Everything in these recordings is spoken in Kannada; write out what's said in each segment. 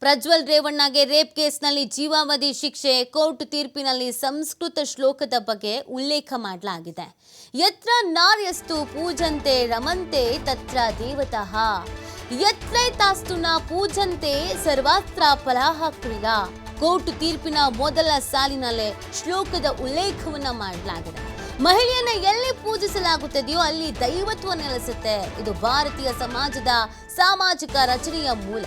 ಪ್ರಜ್ವಲ್ ರೇವಣ್ಣಗೆ ರೇಪ್ ಕೇಸ್ನಲ್ಲಿ ಜೀವಾವಧಿ ಶಿಕ್ಷೆ, ಕೋರ್ಟ್ ತೀರ್ಪಿನಲ್ಲಿ ಸಂಸ್ಕೃತ ಶ್ಲೋಕದ ಬಗ್ಗೆ ಉಲ್ಲೇಖ ಮಾಡಲಾಗಿದೆ. ಯತ್ರ ನಾರ್ಯಸ್ತು ಪೂಜಂತೆ ರಮಂತೆ ತತ್ರ ದೇವತಃ. ಯತ್ರೈತಾಸ್ತು ನ ಪೂಜಂತೆ ಸರ್ವಾಸ್ತ್ರ ಫಲಾಹ ಕ್ರೀಡಾ ಕೋರ್ಟ್ ತೀರ್ಪಿನ ಮೊದಲ ಸಾಲಿನಲ್ಲೇ ಶ್ಲೋಕದ ಉಲ್ಲೇಖವನ್ನ ಮಾಡಲಾಗಿದೆ. ಮಹಿಳೆಯನ್ನ ಎಲ್ಲಿ ಪೂಜಿಸಲಾಗುತ್ತದೆಯೋ ಅಲ್ಲಿ ದೈವತ್ವ ನೆಲೆಸುತ್ತೆ. ಇದು ಭಾರತೀಯ ಸಮಾಜದ ಸಾಮಾಜಿಕ ರಚನೆಯ ಮೂಲ.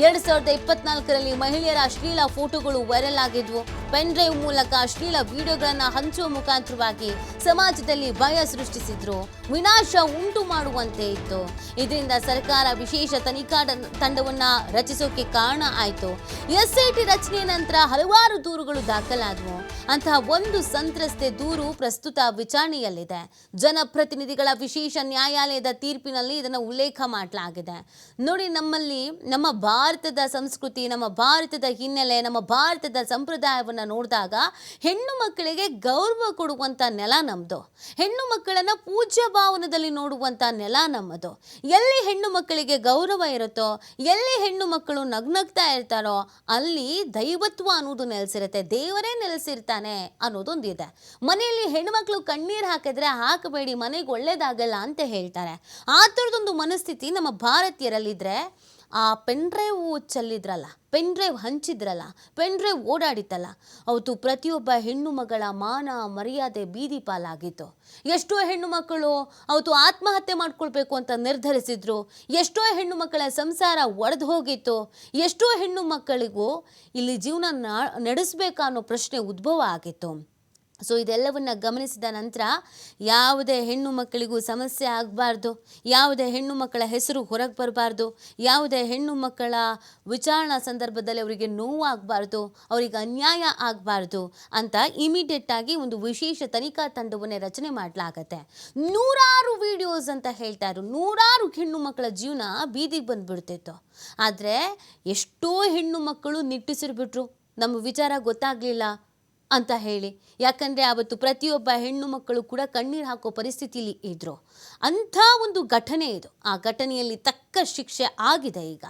ಎರಡ್ ಸಾವಿರದ ಇಪ್ಪತ್ನಾಲ್ಕರಲ್ಲಿ ಮಹಿಳೆಯರ ಅಶ್ಲೀಲ ಫೋಟೋಗಳು ವೈರಲ್ ಆಗಿದ್ವು. ಪೆನ್ ಡ್ರೈವ್ ಮೂಲಕ ಅಶ್ಲೀಲ ವಿಡಿಯೋಗಳನ್ನು ಹಂಚುವ ಮುಖಾಂತರವಾಗಿ ಸಮಾಜದಲ್ಲಿ ಭಯ ಸೃಷ್ಟಿಸಿದ್ರು. ವಿನಾಶ ಉಂಟು ಮಾಡುವಂತೆ ಇತ್ತು. ಇದರಿಂದ ಸರ್ಕಾರ ವಿಶೇಷ ತನಿಖಾ ತಂಡವನ್ನು ರಚಿಸೋಕೆ ಕಾರಣ ಆಯಿತು. ಎಸ್ಐಟಿ ರಚನೆಯ ನಂತರ ಹಲವಾರು ದೂರುಗಳು ದಾಖಲಾದವು. ಅಂತಹ ಒಂದು ಸಂತ್ರಸ್ತೆ ದೂರು ಪ್ರಸ್ತುತ ವಿಚಾರಣೆಯಲ್ಲಿದೆ. ಜನಪ್ರತಿನಿಧಿಗಳ ವಿಶೇಷ ನ್ಯಾಯಾಲಯದ ತೀರ್ಪಿನಲ್ಲಿ ಇದನ್ನು ಉಲ್ಲೇಖ ಮಾಡಲಾಗಿದೆ. ನೋಡಿ ನಮ್ಮಲ್ಲಿ ನಮ್ಮ ಭಾರತದ ಸಂಸ್ಕೃತಿ, ನಮ್ಮ ಭಾರತದ ಹಿನ್ನೆಲೆ, ನಮ್ಮ ಭಾರತದ ಸಂಪ್ರದಾಯವನ್ನು ನೋಡಿದಾಗ ಹೆಣ್ಣು ಮಕ್ಕಳಿಗೆ ಗೌರವ ಕೊಡುವಂಥ ನೆಲ ನಮ್ಮದು ಹೆಣ್ಣು ಮಕ್ಕಳನ್ನು ಪೂಜ್ಯ ಭಾವನದಲ್ಲಿ ನೋಡುವಂಥ ನೆಲ ನಮ್ಮದು. ಎಲ್ಲಿ ಹೆಣ್ಣು ಮಕ್ಕಳಿಗೆ ಗೌರವ ಇರುತ್ತೋ, ಎಲ್ಲಿ ಹೆಣ್ಣು ಮಕ್ಕಳು ನಗ್ನಗ್ತಾ ಇರ್ತಾರೋ, ಅಲ್ಲಿ ದೈವತ್ವ ಅನ್ನೋದು ನೆಲೆಸಿರುತ್ತೆ. ದೇವರೇ ನೆಲೆಸಿರ್ತಾನೆ ಅನ್ನೋದೊಂದಿದೆ. ಮನೆಯಲ್ಲಿ ಹೆಣ್ಮಕ್ಳು ಕಣ್ಣೀರು ಹಾಕಿದ್ರೆ ಹಾಕಬೇಡಿ, ಮನೆಗೆ ಒಳ್ಳೇದಾಗಲ್ಲ ಅಂತ ಹೇಳ್ತಾರೆ. ಆ ಥರದೊಂದು ಮನಸ್ಥಿತಿ ನಮ್ಮ ಭಾರತೀಯರಲ್ಲಿದ್ರೆ ಆ ಪೆನ್ ಡ್ರೈವ್ ಚೆಲ್ಲಿದ್ರಲ್ಲ ಪೆನ್ ಡ್ರೈವ್ ಹಂಚಿದ್ರಲ್ಲ ಪೆನ್ ಡ್ರೈವ್ ಓಡಾಡಿತ್ತಲ್ಲ, ಅವತ್ತು ಪ್ರತಿಯೊಬ್ಬ ಹೆಣ್ಣು ಮಗಳ ಮಾನ ಮರ್ಯಾದೆ ಬೀದಿ ಪಾಲಾಗಿತ್ತು. ಎಷ್ಟೋ ಹೆಣ್ಣು ಮಕ್ಕಳು ಅವತ್ತು ಆತ್ಮಹತ್ಯೆ ಮಾಡ್ಕೊಳ್ಬೇಕು ಅಂತ ನಿರ್ಧರಿಸಿದ್ರು. ಎಷ್ಟೋ ಹೆಣ್ಣು ಮಕ್ಕಳ ಸಂಸಾರ ಒಡೆದು ಹೋಗಿತ್ತು. ಎಷ್ಟೋ ಹೆಣ್ಣು ಮಕ್ಕಳಿಗೂ ಇಲ್ಲಿ ಜೀವನ ನಡೆಸಬೇಕಾ ಅನ್ನೋ ಪ್ರಶ್ನೆ ಉದ್ಭವ ಆಗಿತ್ತು. ಸೊ ಇದೆಲ್ಲವನ್ನ ಗಮನಿಸಿದ ನಂತರ ಯಾವುದೇ ಹೆಣ್ಣು ಮಕ್ಕಳಿಗೂ ಸಮಸ್ಯೆ ಆಗಬಾರ್ದು. ಯಾವುದೇ ಹೆಣ್ಣು ಮಕ್ಕಳ ಹೆಸರು ಹೊರಗೆ ಬರಬಾರ್ದು. ಯಾವುದೇ ಹೆಣ್ಣು ಮಕ್ಕಳ ವಿಚಾರಣಾ ಸಂದರ್ಭದಲ್ಲಿ ಅವರಿಗೆ ನೋವು ಆಗಬಾರ್ದು ಅವರಿಗೆ ಅನ್ಯಾಯ ಆಗಬಾರ್ದು ಅಂತ ಇಮಿಡಿಯೇಟ್ ಆಗಿ ಒಂದು ವಿಶೇಷ ತನಿಖಾ ತಂಡವನ್ನೇ ರಚನೆ ಮಾಡಲಾಗತ್ತೆ. ನೂರಾರು ವಿಡಿಯೋಸ್ ಅಂತ ಹೇಳ್ತಾಯಿದ್ರು ನೂರಾರು ಹೆಣ್ಣು ಮಕ್ಕಳ ಜೀವನ ಬೀದಿಗೆ ಬಂದುಬಿಡ್ತಿತ್ತು. ಆದರೆ ಎಷ್ಟೋ ಹೆಣ್ಣು ಮಕ್ಕಳು ನಿಟ್ಟುಸಿರ್ಬಿಟ್ರು ನಮ್ಮ ವಿಚಾರ ಗೊತ್ತಾಗಲಿಲ್ಲ. ಅಂತ ಹೇಳಿ. ಯಾಕಂದರೆ ಆವತ್ತು ಪ್ರತಿಯೊಬ್ಬ ಹೆಣ್ಣು ಮಕ್ಕಳು ಕೂಡ ಕಣ್ಣೀರು ಹಾಕೋ ಪರಿಸ್ಥಿತಿಲಿ ಇದ್ದರು ಅಂಥ ಒಂದು ಘಟನೆ ಇದು. ಆ ಘಟನೆಯಲ್ಲಿ ತಕ್ಕ ಶಿಕ್ಷೆ ಆಗಿದೆ ಈಗ.